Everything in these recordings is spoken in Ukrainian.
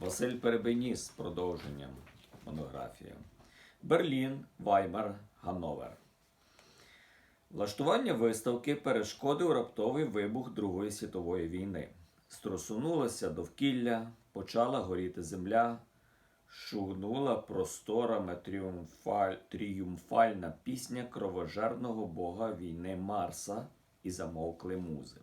Василь Перебеніс з продовженням монографії. Берлін, Ваймар, Ганновер. Влаштування виставки перешкодив раптовий вибух Другої світової війни. Струсунулося довкілля, почала горіти земля, шугнула просторами тріумфаль... тріумфальна пісня кровожерного бога війни Марса і замовкли музи.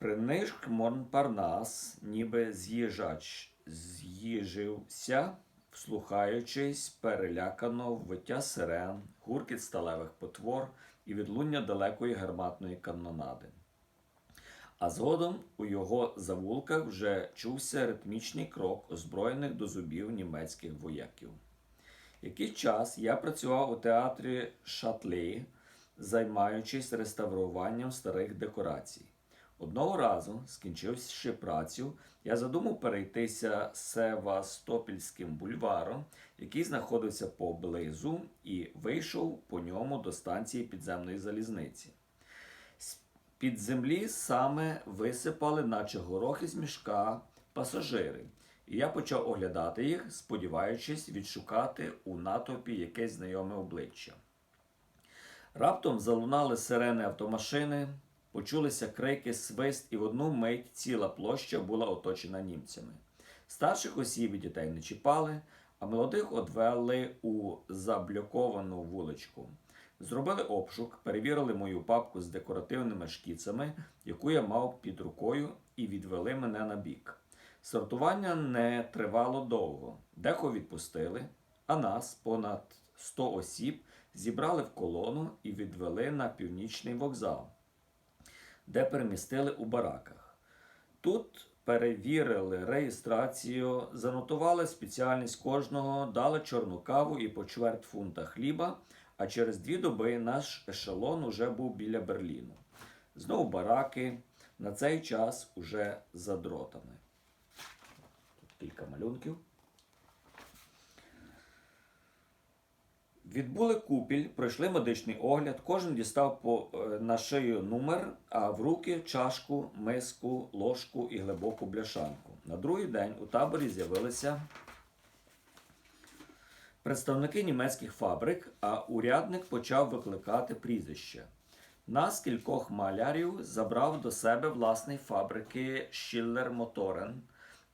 Принишк Монпарнас, ніби з'їжач, з'їжився, вслухаючись перелякано виття сирен, гуркіт сталевих потвор і відлуння далекої гарматної канонади. А згодом у його завулках вже чувся ритмічний крок озброєних до зубів німецьких вояків. Якийсь час я працював у театрі Шатлі, займаючись реставруванням старих декорацій. Одного разу, скінчивши працю, я задумав перейтися Севастопільським бульваром, який знаходився поблизу, і вийшов по ньому до станції підземної залізниці. З-під землі саме висипали, наче горохи з мішка, пасажири, і я почав оглядати їх, сподіваючись відшукати у натовпі якесь знайоме обличчя. Раптом залунали сирени автомашини, почулися крики, свист, і в одну мить ціла площа була оточена німцями. Старших осіб і дітей не чіпали, а молодих одвели у заблоковану вуличку. Зробили обшук, перевірили мою папку з декоративними шкіцами, яку я мав під рукою, і відвели мене на бік. Сортування не тривало довго. Дехо відпустили, а нас, понад 100 осіб, зібрали в колону і відвели на північний вокзал, де перемістили у бараках. Тут перевірили реєстрацію, занотували спеціальність кожного, дали чорну каву і по чверть фунта хліба, а через дві доби наш ешелон уже був біля Берліну. Знову бараки, на цей час уже за дротами. Тут кілька малюнків. Відбули купіль, пройшли медичний огляд, кожен дістав по, е, на шию номер, а в руки чашку, миску, ложку і глибоку бляшанку. На другий день у таборі з'явилися представники німецьких фабрик, а урядник почав викликати прізвище. Нас, кількох малярів, забрав до себе власний фабрики Schiller Motoren,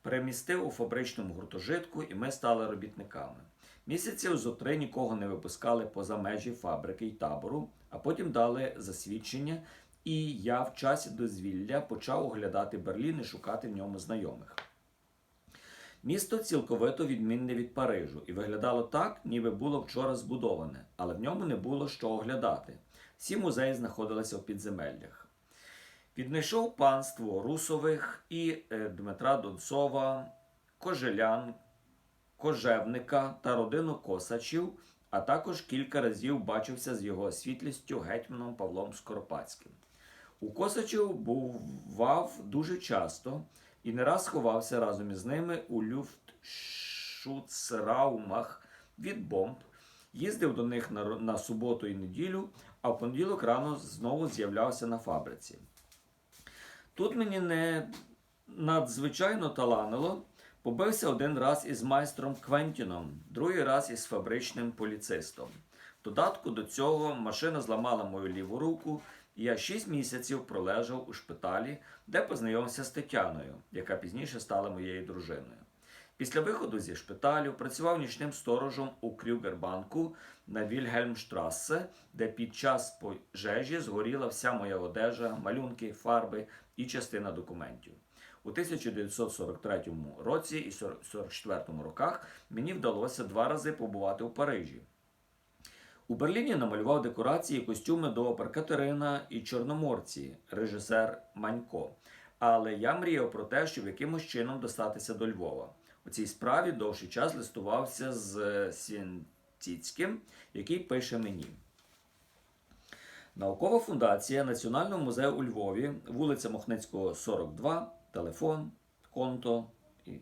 перемістив у фабричному гуртожитку, і ми стали робітниками. Місяців зо три нікого не випускали поза межі фабрики й табору, а потім дали засвідчення, і я в часі дозвілля почав оглядати Берлін і шукати в ньому знайомих. Місто цілковито відмінне від Парижу і виглядало так, ніби було вчора збудоване, але в ньому не було що оглядати. Всі музеї знаходилися в підземеллях. Віднайшов панство Русових і е, Дмитра Донцова, Кожелян, Кожевника та родину Косачів, а також кілька разів бачився з його світлістю гетьманом Павлом Скоропадським. У Косачів бував дуже часто і не раз ховався разом із ними у люфтшуцраумах від бомб, їздив до них на, на суботу і неділю, а в понеділок рано знову з'являвся на фабриці. Тут мені не надзвичайно таланило. Побився один раз із майстром Квентіном, другий раз із фабричним поліцистом. Додатку до цього машина зламала мою ліву руку, і я шість місяців пролежав у шпиталі, де познайомився з Тетяною, яка пізніше стала моєю дружиною. Після виходу зі шпиталю працював нічним сторожем у Крюгербанку на Вільгельмштрассе, де під час пожежі згоріла вся моя одежа, малюнки, фарби і частина документів. У 1943 році і 1944 роках мені вдалося два рази побувати у Парижі. У Берліні намалював декорації і костюми до опер Катерина і Чорноморці, режисер Манько. Але я мріяв про те, щоб якимось чином достатися до Львова. У цій справі довший час листувався з Сінціцьким, який пише мені. Наукова фундація Національного музею у Львові, вулиця Мохницького, 42, телефон, конто і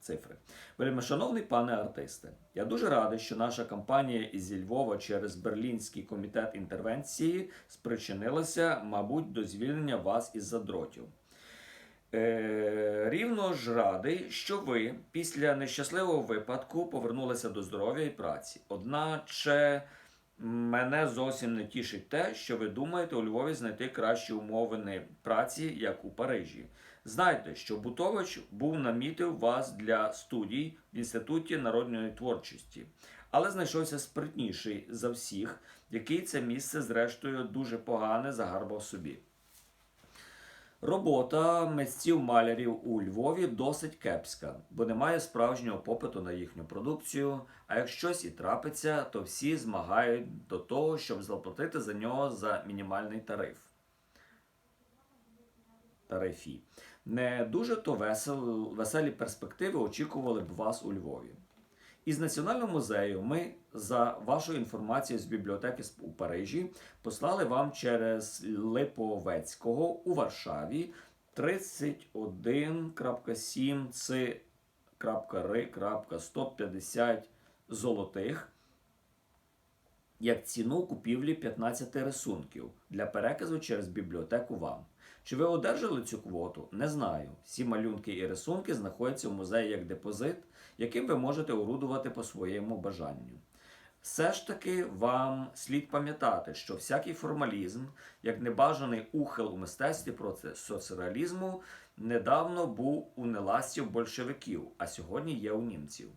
цифри. Вельмишановний пане артисте, я дуже радий, що наша кампанія із Львова через Берлінський комітет інтервенції спричинилася, мабуть, до звільнення вас із задротів. Е, рівно ж радий, що ви після нещасливого випадку повернулися до здоров'я і праці. Одначе мене зовсім не тішить те, що ви думаєте у Львові знайти кращі умови праці, як у Парижі. Знайте, що Бутович був намітив вас для студій в Інституті народної творчості, але знайшовся спритніший за всіх, який це місце, зрештою, дуже погане загарбав собі. Робота митців-малярів у Львові досить кепська, бо немає справжнього попиту на їхню продукцію. А як щось і трапиться, то всі змагають до того, щоб заплатити за нього за мінімальний тариф. Тарифі. Не дуже то весел, веселі перспективи очікували б вас у Львові. Із Національного музею ми за вашою інформацією з бібліотеки у Парижі послали вам через Липовецького у Варшаві 31.7c.ri.150 золотих як ціну купівлі 15 рисунків для переказу через бібліотеку вам. Чи ви одержали цю квоту? Не знаю. Всі малюнки і рисунки знаходяться в музеї як депозит, яким ви можете орудувати по своєму бажанню. Все ж таки вам слід пам'ятати, що всякий формалізм, як небажаний ухил у мистецтві проти соцреалізму, недавно був у неластів большевиків, а сьогодні є у німців.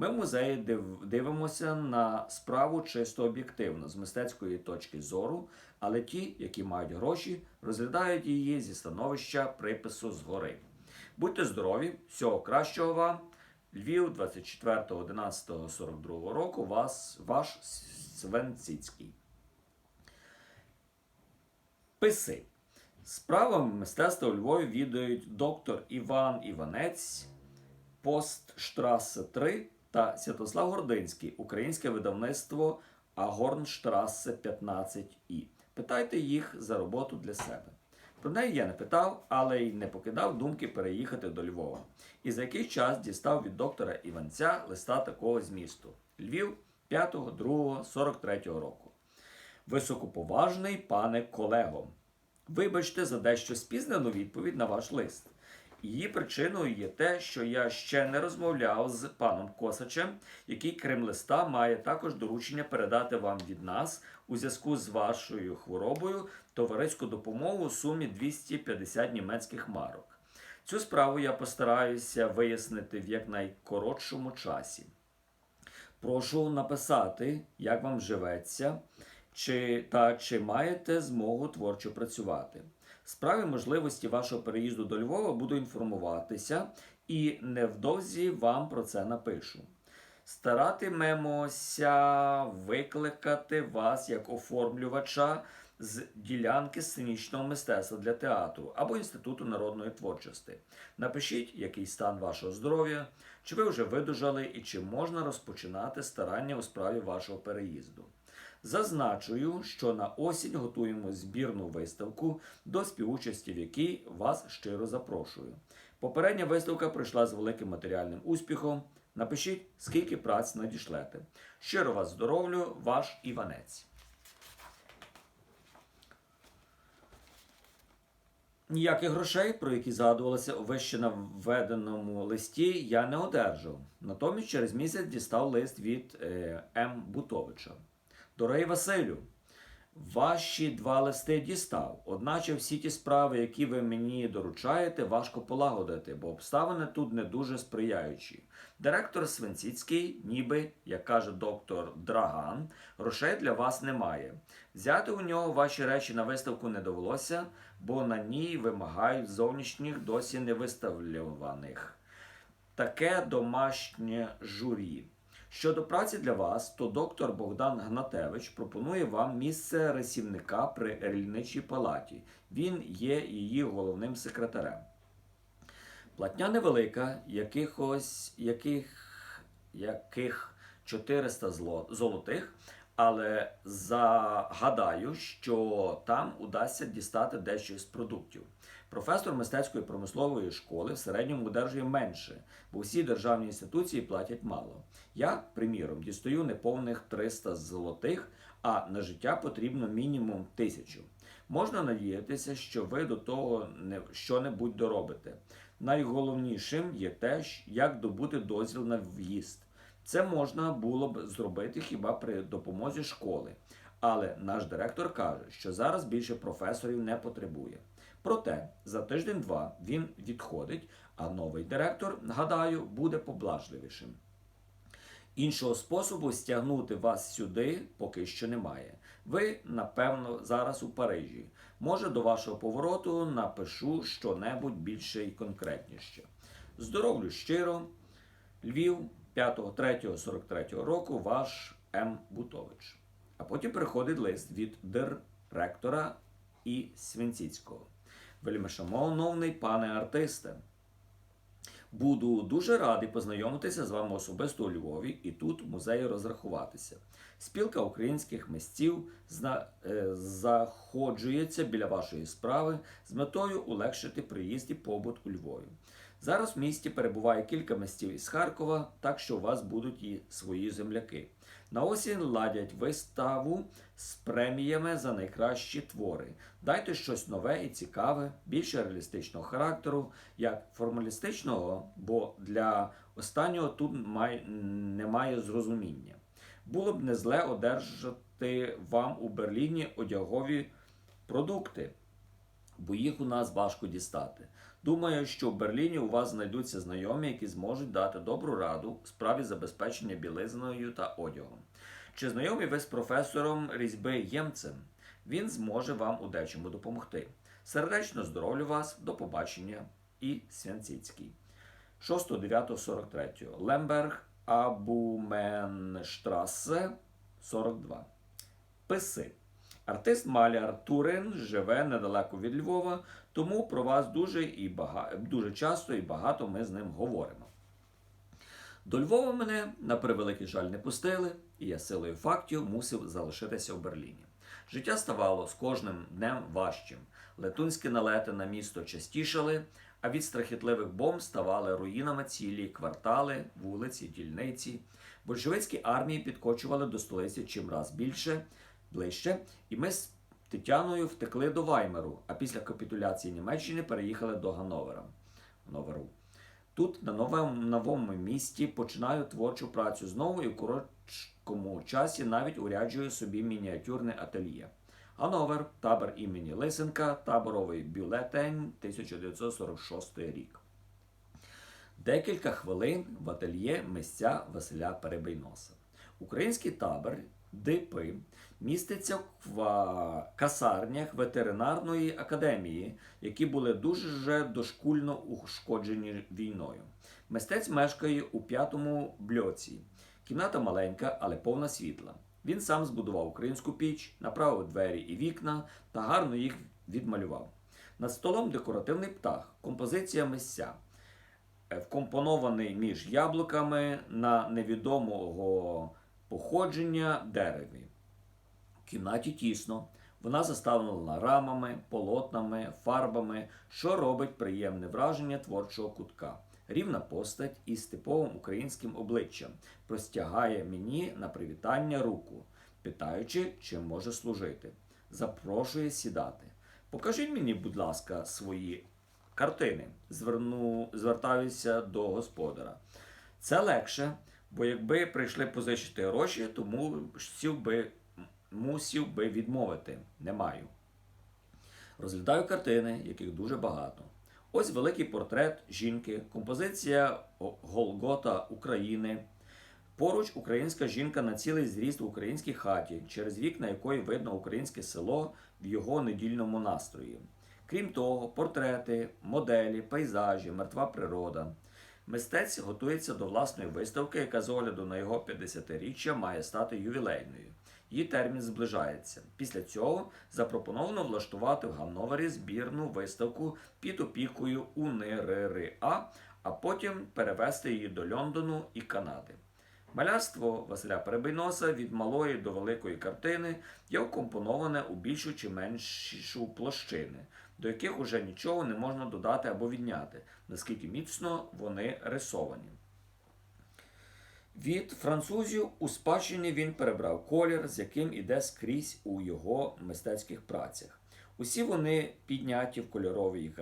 Ми в музеї див- дивимося на справу чисто об'єктивно, з мистецької точки зору, але ті, які мають гроші, розглядають її зі становища припису згори. Будьте здорові, всього кращого вам. Львів 24.11.42 року вас, ваш Свенціцький. Писи. Справами мистецтва у Львові відають доктор Іван Іванець, Постштрасе 3 та Святослав Гординський, українське видавництво Агорнштрасе 15І. Питайте їх за роботу для себе. Про неї я не питав, але й не покидав думки переїхати до Львова. І за який час дістав від доктора Іванця листа такого змісту: Львів 5.2.43 року. Високоповажний пане колего, вибачте за дещо спізнену відповідь на ваш лист. Її причиною є те, що я ще не розмовляв з паном Косачем, який крім листа має також доручення передати вам від нас у зв'язку з вашою хворобою товариську допомогу у сумі 250 німецьких марок. Цю справу я постараюся вияснити в якнайкоротшому часі. Прошу написати, як вам живеться, чи, та чи маєте змогу творчо працювати. Справі можливості вашого переїзду до Львова буду інформуватися і невдовзі вам про це напишу. Старатимемося викликати вас як оформлювача з ділянки сценічного мистецтва для театру або Інституту народної творчості. Напишіть, який стан вашого здоров'я, чи ви вже видужали і чи можна розпочинати старання у справі вашого переїзду. Зазначую, що на осінь готуємо збірну виставку, до співучасті в якій вас щиро запрошую. Попередня виставка пройшла з великим матеріальним успіхом. Напишіть, скільки праць надішлете. Щиро вас здоровлю, ваш Іванець. Ніяких грошей, про які згадувалося у вище наведеному листі, я не одержав. Натомість через місяць дістав лист від е, М. Бутовича. Дорогий Василю, ваші два листи дістав. Одначе всі ті справи, які ви мені доручаєте, важко полагодити, бо обставини тут не дуже сприяючі. Директор Свинціцький, ніби, як каже доктор Драган, грошей для вас немає. Взяти у нього ваші речі на виставку не довелося, бо на ній вимагають зовнішніх досі не виставлюваних. Таке домашнє журі. Щодо праці для вас, то доктор Богдан Гнатевич пропонує вам місце ресівника при рільничій палаті. Він є її головним секретарем. Платня невелика, якихось яких, яких 400 золотих, але загадаю, що там удасться дістати дещо з продуктів. Професор мистецької промислової школи в середньому одержує менше, бо всі державні інституції платять мало. Я, приміром, дістаю неповних 300 золотих, а на життя потрібно мінімум тисячу. Можна надіятися, що ви до того не що-небудь доробите. Найголовнішим є те, як добути дозвіл на в'їзд. Це можна було б зробити хіба при допомозі школи. Але наш директор каже, що зараз більше професорів не потребує. Проте за тиждень-два він відходить, а новий директор, гадаю, буде поблажливішим. Іншого способу стягнути вас сюди поки що немає. Ви, напевно, зараз у Парижі. Може, до вашого повороту напишу що-небудь більше і конкретніше. Здоровлю щиро. Львів 5.3.43 року ваш М. Бутович. А потім приходить лист від директора і Свинціцького. Вельмишановний пане артисте, Буду дуже радий познайомитися з вами особисто у Львові і тут в музеї розрахуватися. Спілка українських мистів зна... е, заходжується біля вашої справи з метою улегшити приїзд і побут у Львові. Зараз в місті перебуває кілька мистів із Харкова, так що у вас будуть і свої земляки. На осінь ладять виставу з преміями за найкращі твори. Дайте щось нове і цікаве, більше реалістичного характеру, як формалістичного, бо для останнього тут немає зрозуміння. Було б не зле одержати вам у Берліні одягові продукти, бо їх у нас важко дістати. Думаю, що в Берліні у вас знайдуться знайомі, які зможуть дати добру раду в справі забезпечення білизною та одягом. Чи знайомі ви з професором різьби Ємцем? Він зможе вам у дечому допомогти. Сердечно здоровлю вас, до побачення і Свянціцький. 6.9.43. Лемберг Абуменштрассе 42. Писи. Артист Маляр Турин живе недалеко від Львова, тому про вас дуже, і бага... дуже часто і багато ми з ним говоримо. До Львова мене, на превеликий жаль, не пустили, і я силою фактів мусив залишитися в Берліні. Життя ставало з кожним днем важчим. Летунські налети на місто частішали, а від страхітливих бомб ставали руїнами цілі квартали, вулиці, дільниці. Большевицькі армії підкочували до столиці чимраз більше, ближче, і ми з Тетяною втекли до Ваймеру, а після капітуляції Німеччини переїхали до Гановера. Гановеру. Тут, на новому, новому місті, починаю творчу працю знову і в короткому часі навіть уряджую собі мініатюрне ательє. Гановер, табор імені Лисенка, таборовий бюлетень 1946 рік. Декілька хвилин в ательє місця Василя Перебийноса. Український табор ДИПи міститься в касарнях ветеринарної академії, які були дуже дошкульно ушкоджені війною. Мистець мешкає у п'ятому бльоці. Кімната маленька, але повна світла. Він сам збудував українську піч, направив двері і вікна та гарно їх відмалював. Над столом декоративний птах, композиція місця, е, вкомпонований між яблуками на невідомого походження дереві. В кімнаті тісно. Вона заставлена рамами, полотнами, фарбами, що робить приємне враження творчого кутка. Рівна постать із типовим українським обличчям простягає мені на привітання руку, питаючи, чим може служити. Запрошує сідати. Покажіть мені, будь ласка, свої картини. Зверну, звертаюся до господара. Це легше, бо якби прийшли позичити гроші, то мусів би, мусів би відмовити. Не маю. Розглядаю картини, яких дуже багато. Ось великий портрет жінки, композиція Голгота України. Поруч українська жінка на цілий зріст в українській хаті, через вікна якої видно українське село в його недільному настрої. Крім того, портрети, моделі, пейзажі, мертва природа. Мистець готується до власної виставки, яка з огляду на його 50-річчя має стати ювілейною. Її термін зближається. Після цього запропоновано влаштувати в Ганновері збірну виставку під опікою УНРРА, а потім перевести її до Лондону і Канади. Малярство Василя Перебийноса від малої до великої картини є вкомпоноване у більшу чи меншу площини, до яких уже нічого не можна додати або відняти, наскільки міцно вони рисовані. Від французів у спадщині він перебрав колір, з яким іде скрізь у його мистецьких працях. Усі вони підняті в кольоровій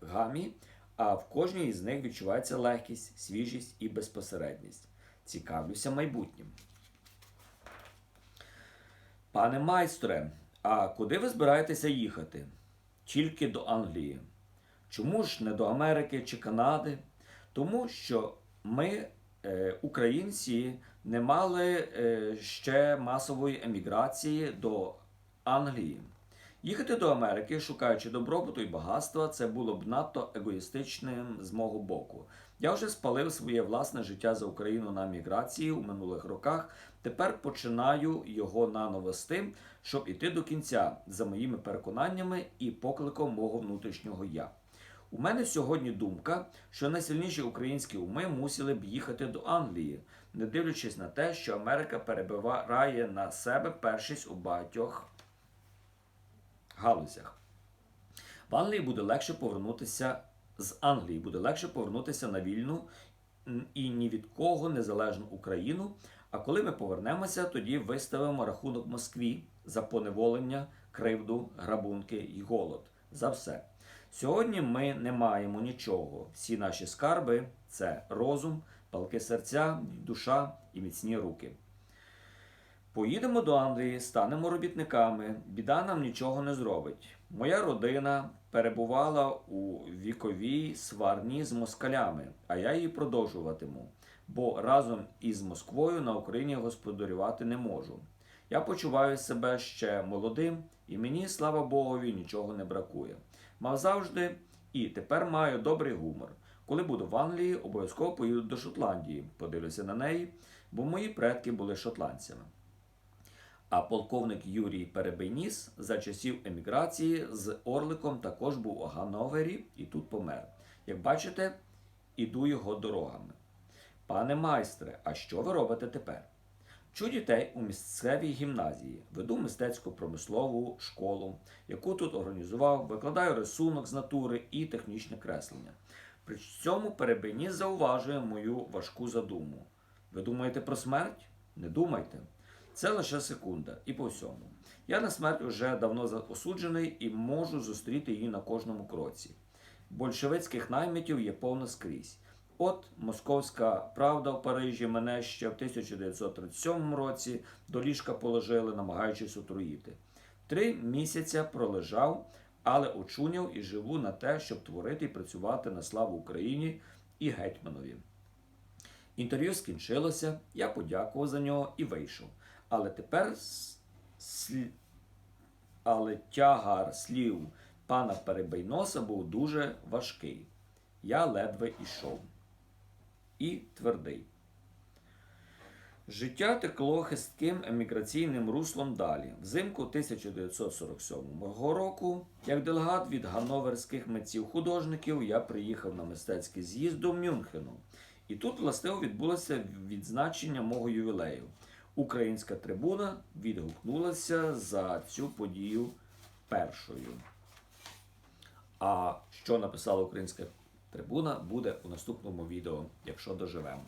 гамі, а в кожній із них відчувається легкість, свіжість і безпосередність. Цікавлюся майбутнім. Пане майстре, а куди ви збираєтеся їхати? Тільки до Англії. Чому ж не до Америки чи Канади? Тому що ми, е, українці, не мали е, ще масової еміграції до Англії. Їхати до Америки, шукаючи добробуту і багатства, це було б надто егоїстичним з мого боку. Я вже спалив своє власне життя за Україну на міграції у минулих роках. Тепер починаю його наново з тим, щоб іти до кінця за моїми переконаннями і покликом мого внутрішнього я. У мене сьогодні думка, що найсильніші українські уми мусили б їхати до Англії, не дивлячись на те, що Америка перебирає на себе першість у багатьох галузях. В Англії буде легше повернутися з Англії, буде легше повернутися на вільну і ні від кого незалежну Україну. А коли ми повернемося, тоді виставимо рахунок Москві за поневолення, кривду, грабунки і голод. За все. Сьогодні ми не маємо нічого. Всі наші скарби це розум, палки серця, душа і міцні руки. Поїдемо до Англії, станемо робітниками, біда нам нічого не зробить. Моя родина перебувала у віковій сварні з москалями, а я її продовжуватиму, бо разом із Москвою на Україні господарювати не можу. Я почуваю себе ще молодим, і мені, слава Богові, нічого не бракує. Мав завжди і тепер маю добрий гумор. Коли буду в Англії, обов'язково поїду до Шотландії, подивлюся на неї, бо мої предки були шотландцями. А полковник Юрій Перебийніс за часів еміграції з Орликом також був у Ганновері і тут помер. Як бачите, іду його дорогами. Пане майстре, а що ви робите тепер? Вчу дітей у місцевій гімназії, веду мистецько-промислову школу, яку тут організував, викладаю рисунок з натури і технічне креслення. При цьому Перебийніс зауважує мою важку задуму. Ви думаєте про смерть? Не думайте. Це лише секунда, і по всьому. Я на смерть уже давно осуджений і можу зустріти її на кожному кроці. Большевицьких наймитів є повно скрізь. От московська правда в Парижі мене ще в 1937 році до ліжка положили, намагаючись отруїти. Три місяця пролежав, але очуняв і живу на те, щоб творити і працювати на славу Україні і гетьманові. Інтерв'ю скінчилося, я подякував за нього і вийшов. Але тепер слі- але тягар слів пана Перебийноса був дуже важкий. Я ледве ішов. І твердий. Життя текло хистким еміграційним руслом далі. Взимку 1947 року, як делегат від ганноверських митців-художників, я приїхав на мистецький з'їзд до Мюнхену. І тут, властиво, відбулося відзначення мого ювілею. Українська трибуна відгукнулася за цю подію першою. А що написала українська трибуна, буде у наступному відео, якщо доживемо.